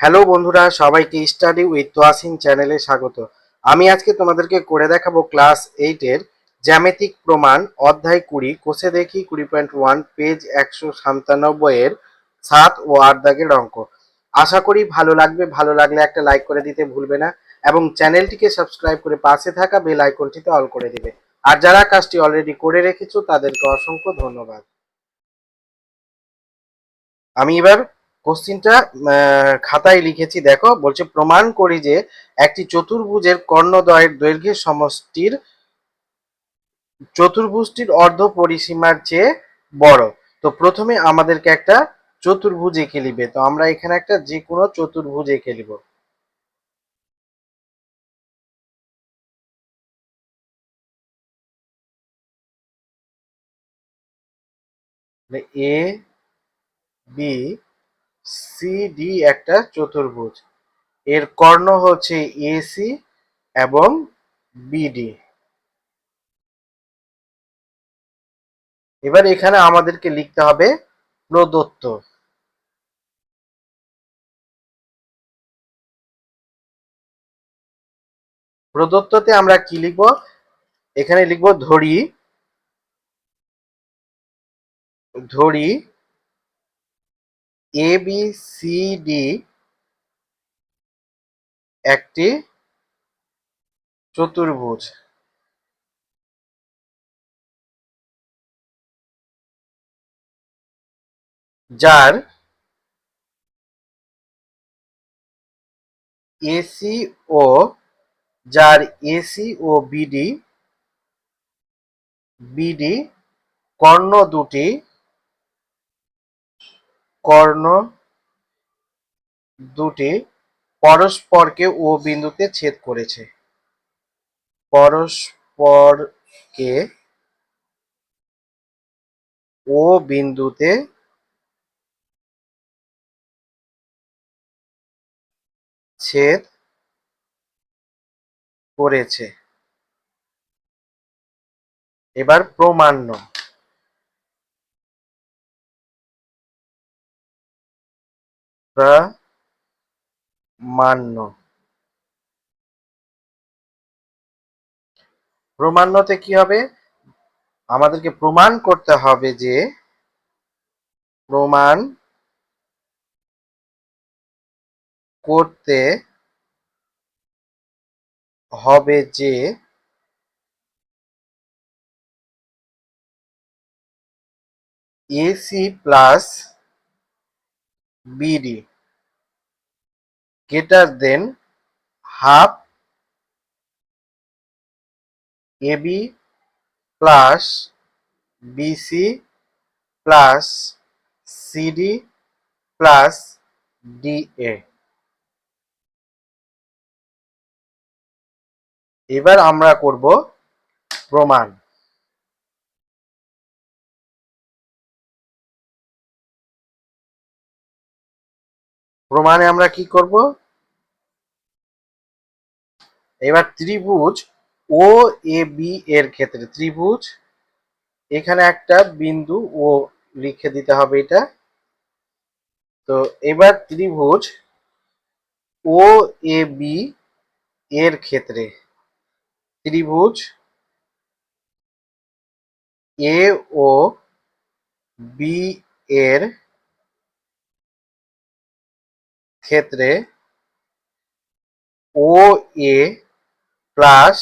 Hello বন্ধুরা, সবাইকে study with Toyasin চ্যানেলে স্বাগত। আমি আজকে তোমাদেরকে করে দেখাবো ক্লাস এইটের জ্যামিতিক প্রমাণ, অধ্যায় কুড়ি, কোষে দেখি কুড়ি পয়েন্ট ওয়ান পেজ একশো সাতানব্বই এর সাত ও আট দাগের অঙ্ক। আশা করি ভালো লাগবে, ভালো লাগলে একটা লাইক করে দিতে ভুলবে না এবং চ্যানেলটিকে সাবস্ক্রাইব করে পাশে থাকা বেল আইকনটিতে অল করে দিবে। আর যারা কাজটি অলরেডি করে রেখেছো, তাদেরকে অসংখ্য ধন্যবাদ। আমি এবার কোশ্চিনটা খাতায় লিখেছি, দেখো, বলছে, প্রমাণ করি যে একটি চতুর্ভুজের কর্ণদ্বয়ের দৈর্ঘ্যের সমষ্টির চতুর্ভুজটির অর্ধ পরিসীমার চেয়ে বড়। তো প্রথমে আমাদেরকে একটা চতুর্ভুজ এঁকে নিবে। তো আমরা এখানে একটা যে কোনো চতুর্ভুজ এঁকে নিব। এ, বি সি ডি একটা চতুর্ভুজ। এর কর্ণ হচ্ছে এসি এবং বিডি এবার এখানে আমাদেরকে লিখতে হবে প্রদত্ত। প্রদত্ততে আমরা কি লিখব? এখানে লিখব ধরি। ধরি এ বি সি ডি একটি চতুর্ভুজ। যার এসি ও যার এসি ও বিডি বিডি কর্ণ দুটি কর্ণ দুটি পরস্পরকে ও বিন্দুতে ছেদ করেছে। পরস্পরকে ও বিন্দুতে ছেদ করেছে। এবার প্রমাণ্য প্রামাণ্য। প্রমাণ্যতে কি হবে? আমাদেরকে প্রমাণ করতে হবে যে প্রমাণ করতে হবে যে AC plus BD greater than half AB plus BC plus CD plus DA এবার আমরা করব প্রমাণ প্রমাণে আমরা কি করব? এবার ত্রিভুজ ও এ বি এর ক্ষেত্রে ত্রিভুজ, এখানে একটা বিন্দু ও লিখে দিতে হবে এটা। তো এবার ত্রিভুজ ও এ বি এর ক্ষেত্রে ত্রিভুজ এ ও বি এর ক্ষেত্রে O A plus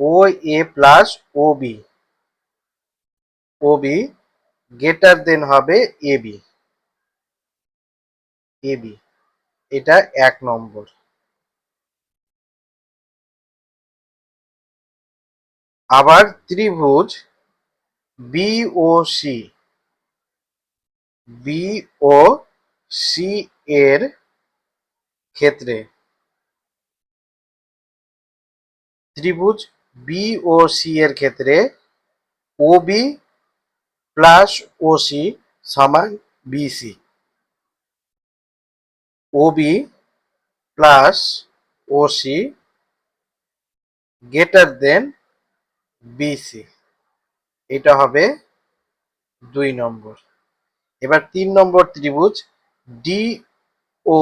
O A plus O B O B greater than হবে এ বি এ বি এটা এক নম্বর। আবার ত্রিভুজ B O C B O C এর ক্ষেত্রে ত্রিভুজ বি সি এর ক্ষেত্রে O B plus O C সমান BC O B plus O C greater than BC এটা হবে দুই নম্বর। এবার তিন নম্বর ত্রিভুজ ডি ও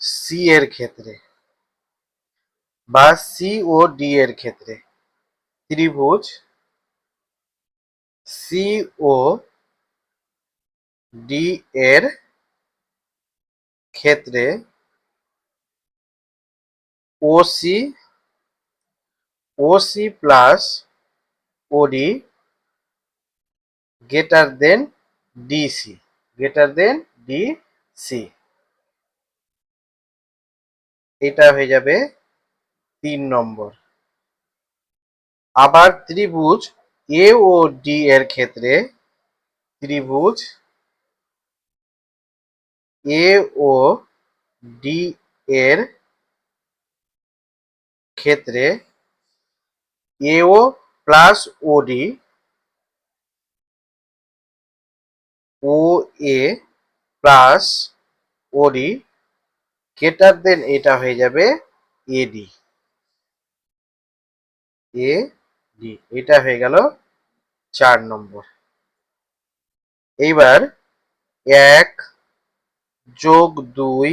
সি এর ক্ষেত্রে বা সি ও ডি এর ক্ষেত্রে। ত্রিভুজ সি ও ডি এর ক্ষেত্রে OC OC plus OD greater than DC greater than DC এটা হয়ে যাবে তিন নম্বর। আবার ত্রিভুজ এ ও ডি এর ক্ষেত্রে ত্রিভুজ এ ও ডি এর ক্ষেত্রে এও প্লাস ওডি ও A plus OD greater than এটা হয়ে যাবে এডি এ ডি এটা হয়ে গেল চার নম্বর। এইবার এক যোগ দুই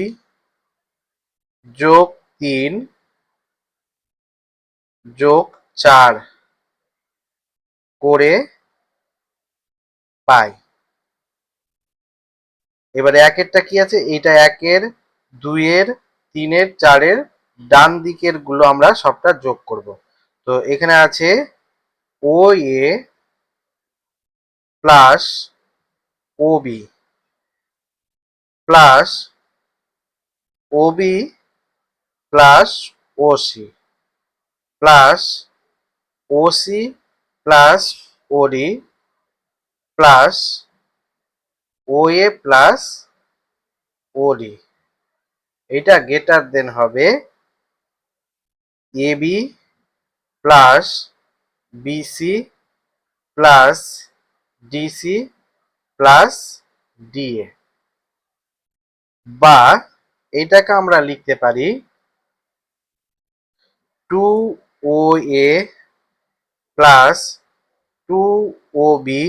যোগ তিন যোগ চার করে পাই। এবারে একেরটা কি আছে? এটা একের দুইয়ের, তিনের, চারের ডান দিকেরগুলো আমরা সবটা যোগ করব। তো এখানে আছে O A plus O B plus O B plus O C plus O C plus O D plus O A plus OD. এটা গেটার দেন হবে A B plus BC plus DC plus DA বা এটাকে আমরা লিখতে পারি two O A plus two O B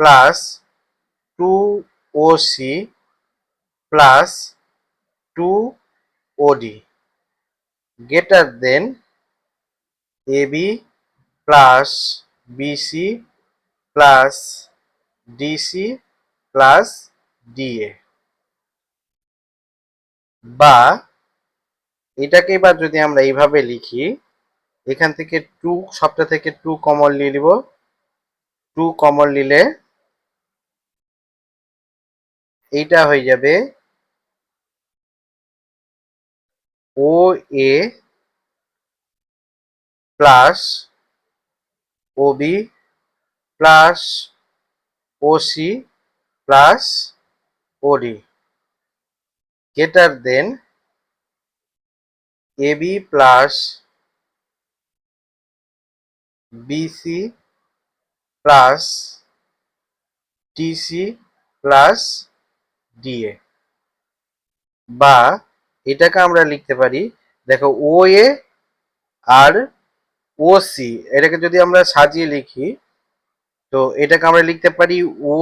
plus two O C plus two OD greater than AB plus BC plus DC plus DA বা এটাকে এবার যদি আমরা এইভাবে লিখি, এখান থেকে টু সবটা থেকে টু কমন নিয়ে নিব। টু কমন নিলে এইটা হয়ে যাবে O A plus OB plus OC plus OD greater than AB plus BC plus TC plus DA বা এটাকে আমরা লিখতে পারি, দেখো ও এ আর ও সি এটাকে যদি আমরা সাজিয়ে লিখি, তো এটাকে আমরা লিখতে পারি O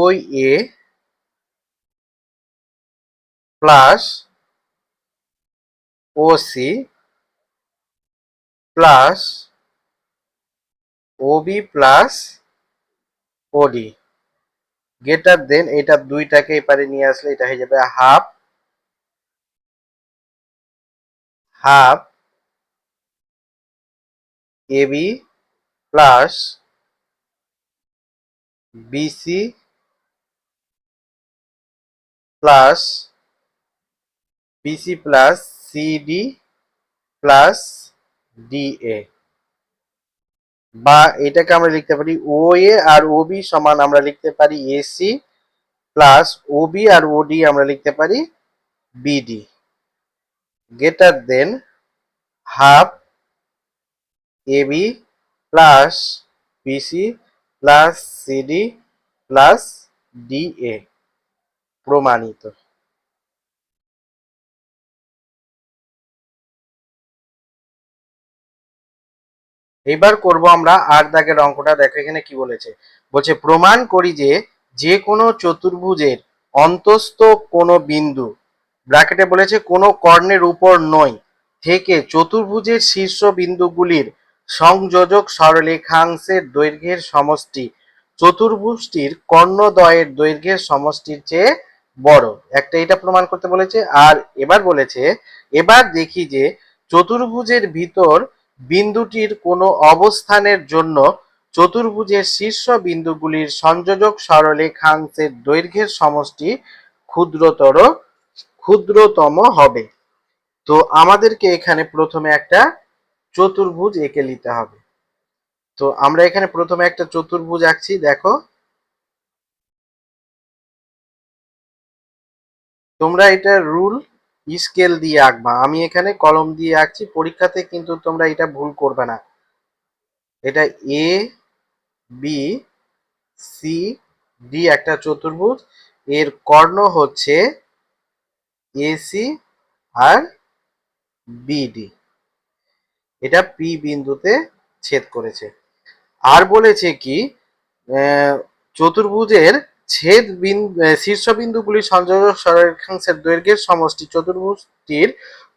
A plus O C plus OB plus OD greater than এটা দুইটাকে এপারে নিয়ে আসলে এটা হয়ে যাবে half half AB plus BC plus BC plus CD plus DA বা এটাকে আমরা লিখতে পারি ও এ আর ওবি সমান আমরা লিখতে পারি এসি প্লাস ওবি আর ওডি আমরা লিখতে পারি BD greater than half AB plus BC plus CD plus DA প্রমাণিত। এবার করব আমরা আর দাগের অঙ্কটা। দেখো এখানে কি বলেছে? বলছে, প্রমাণ করি যে যে কোনো চতুর্ভুজের অন্তস্থ কোনো বিন্দু ব্র্যাকেটে বলেছে, কোনো কর্ণের উপর নয়। থেকে চতুর্ভুজের শীর্ষ বিন্দুগুলির সংযোজক সরলেখাংশের দৈর্ঘ্যের সমষ্টি। চতুর্ভুজটির কর্ণদ্বয়ের দৈর্ঘ্যের সমষ্টির চেয়ে বড়। একটা এটা প্রমাণ করতে বলেছে, আর এবার বলেছে, এবার দেখি যে চতুর্ভুজের ভিতর বিন্দুটির কোনো অবস্থানের জন্য চতুর্ভুজের শীর্ষ বিন্দুগুলির সংযোজক সরলরেখাংশের দৈর্ঘ্যের সমষ্টি ক্ষুদ্রতর ক্ষুদ্রতম হবে। তো আমাদেরকে এখানে প্রথমে একটা চতুর্ভুজ এঁকে নিতে হবে। তো আমরা এখানে প্রথমে একটা চতুর্ভুজ আঁকছি, দেখো। তোমরা এটা রুল স্কেল দিয়ে আঁকবা। আমি এখানে কলম দিয়ে আঁকছি, পরীক্ষাতে কিন্তু তোমরা এটা ভুল করবে না। এটা এ, বি, সি, ডি একটা চতুর্ভুজ। এর কর্ণ হচ্ছে এসি আর বিডি এটা পি বিন্দুতে ছেদ করেছে। আর বলেছে কি চতুর্ভুজের ছেদ বিন্দু শীর্ষবিন্দুগুলি সংযোজক সরলরেখাংশের দৈর্ঘ্যের সমষ্টি চতুর্ভুজটির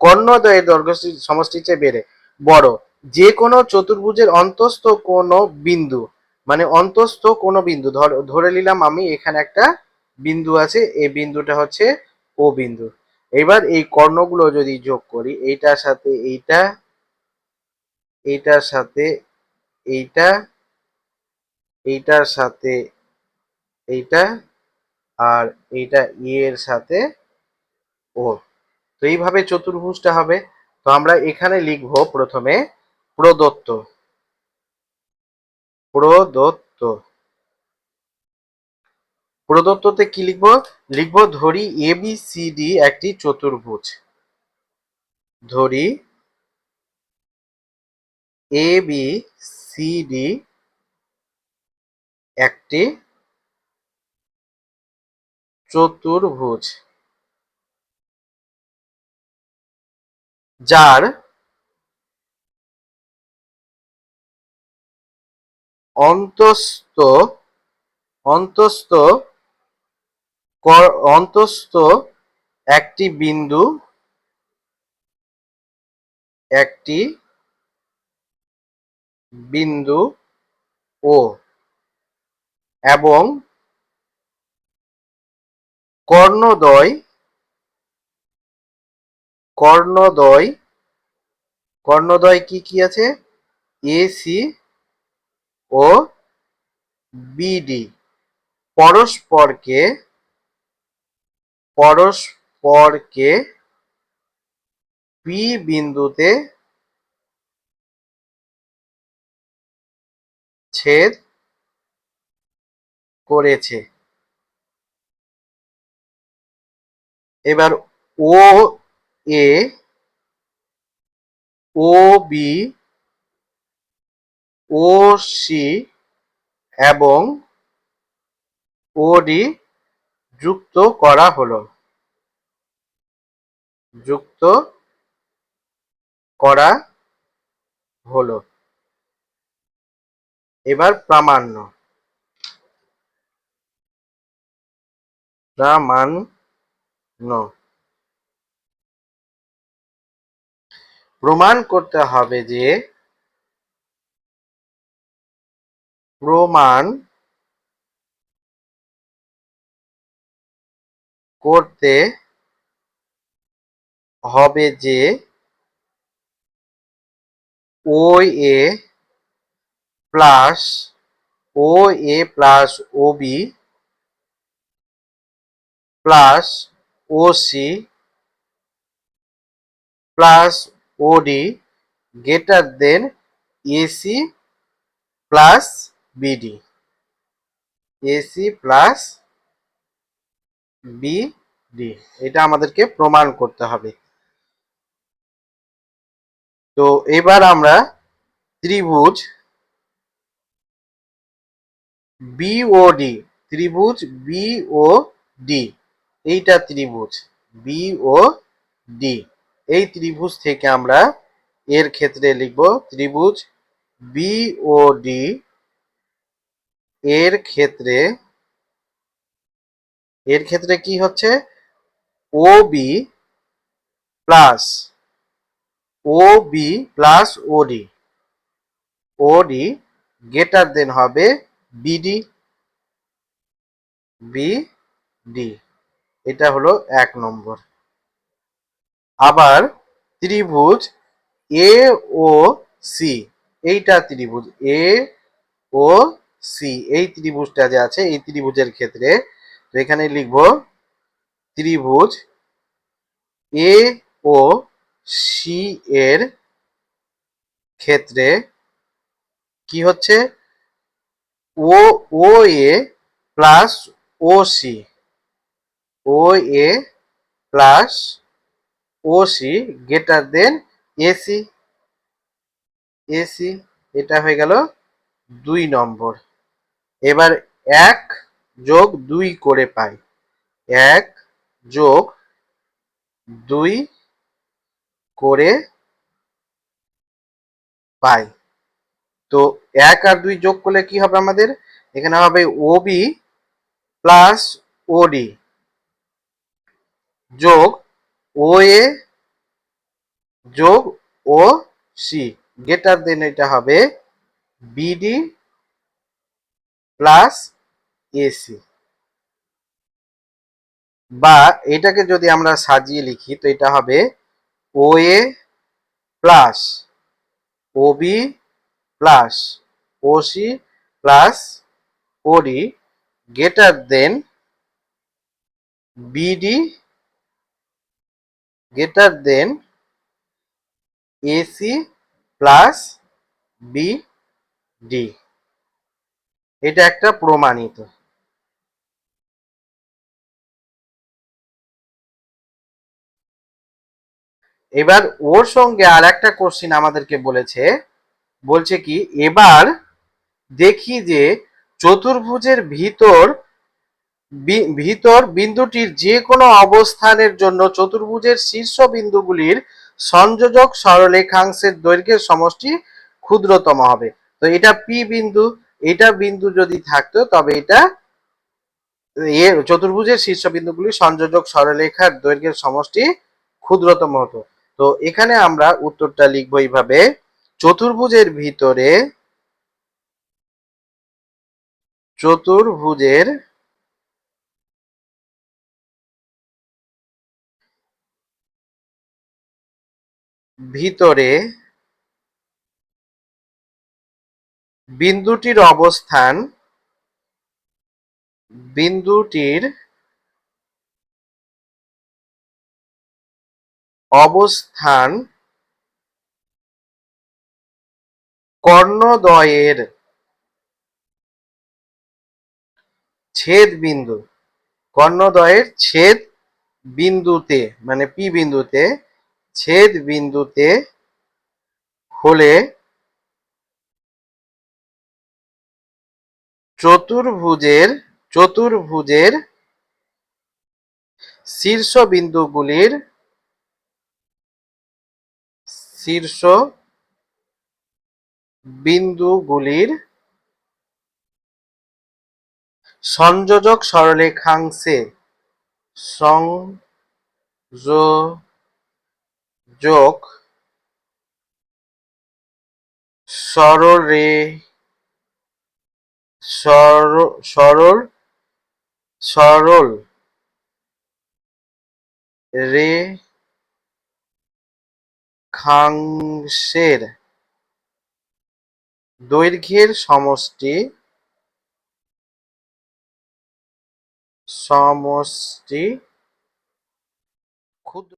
কর্ণদ্বয়ের দৈর্ঘ্য সমষ্টির চেয়ে বেড়ে। বড় যে কোনো চতুর্ভুজের অন্তস্থ কোনো বিন্দু মানে অন্তস্থ কোনো বিন্দু, ধরে নিলাম আমি এখানে একটা বিন্দু আছে, এই বিন্দুটা হচ্ছে ও বিন্দু। এবার এই কর্ণগুলো যদি যোগ করি, এইটার সাথে এইটা, এইটার সাথে এইটা, এইটার সাথে এইটা, আর এইটা ই এর সাথে ও তো এইভাবে চতুর্ভুজটা হবে। তো আমরা এখানে লিখব প্রথমে প্রদত্ত। প্রদত্ত। প্রদত্ততে কি লিখব? লিখব ধরি এ বি সি ডি একটি চতুর্ভুজ। ধরি এ বি সি ডি একটি চতুর্ভুজ। যার অন্তস্থ অন্তস্থ অন্তস্থ একটি বিন্দু একটি বিন্দু ও এবং কর্ণদ্বয় কর্ণদ্বয় কর্ণদ্বয় কি কি আছে? এসি ও বিডি পরস্পরকে পরস্পরকে পি বিন্দুতে ছেদ করেছে। এবার ও এ ও বি ও সি এবং ওডি যুক্ত করা হলো। যুক্ত করা হলো। এবার প্রামাণ্য। প্রামাণ্য। প্রমাণ করতে হবে যে প্রমাণ করতে হবে যে O A plus O A plus O B plus O C plus OD greater than AC plus BD. AC plus BD এটা আমাদেরকে প্রমাণ করতে হবে। তো এবার আমরা ত্রিভুজ বিওডি ত্রিভুজ বিওডি এইটা ত্রিভুজ বিও ডি এই ত্রিভুজ থেকে আমরা এর ক্ষেত্রে লিখব ত্রিভুজ বিওডি এর ক্ষেত্রে এর ক্ষেত্রে কি হচ্ছে? O B plus O B plus OD OD greater দেন হবে বিডি বিডি এটা হলো এক নম্বর। আবার ত্রিভুজ এ ও সি এইটা ত্রিভুজ এ ও সি এই ত্রিভুজটা যে আছে, এই ত্রিভুজের ক্ষেত্রে তো এখানে লিখব ত্রিভুজ এ ও সি এর ক্ষেত্রে কি হচ্ছে? O O A plus O C O A plus O C greater than AC AC এটা হয়ে গেল দুই নম্বর। এবার এক যোগ দুই করে পাই। এক যোগ দুই করে পাই। তো এক আর দুই যোগ করলে কি হবে আমাদের? এখানে হবে ওবি প্লাস ওডি যোগ ও এ যোগ ও সি গেটার দেন এটা হবে বিডি প্লাস এসি বা এটাকে যদি আমরা সাজিয়ে লিখি, তো এটা হবে O A plus O B plus O C plus OD greater than BD greater than AC plus BD এটা একটা প্রমাণিত। এবার ওর সঙ্গে আর একটা কোশ্চিন আমাদেরকে বলেছে। বলছে কি, এবার দেখি যে চতুর্ভুজের ভিতর ভিতর বিন্দুটির যে কোনো অবস্থানের জন্য চতুর্ভুজের শীর্ষ বিন্দুগুলির সংযোজক সরলরেখাংশের দৈর্ঘ্যের সমষ্টি ক্ষুদ্রতম হবে। তো এটা পি বিন্দু, এটা বিন্দু যদি থাকতো, তবে এটা চতুর্ভুজের শীর্ষ বিন্দুগুলির সংযোজক সরলরেখার দৈর্ঘ্যের সমষ্টি ক্ষুদ্রতম হতো। তো এখানে আমরা উত্তরটা লিখব এইভাবে চতুর্ভুজের ভিতরে চতুর্ভুজের ভিতরে বিন্দুটির অবস্থান বিন্দুটির অবস্থান কর্ণদ্বয়ের ছেদ বিন্দু কর্ণদ্বয়ের ছেদ বিন্দুতে মানে পি বিন্দুতে ছেদ বিন্দুতে হলে চতুর্ভুজের চতুর্ভুজের শীর্ষ বিন্দুগুলির শীর্ষ বিন্দুগুলির সংযোজক সরলরেখাংশে সংযোজক সরলে সর- সরল সরল অক্ষাংশের দৈর্ঘ্যের সমষ্টি সমষ্টি ক্ষুদ্র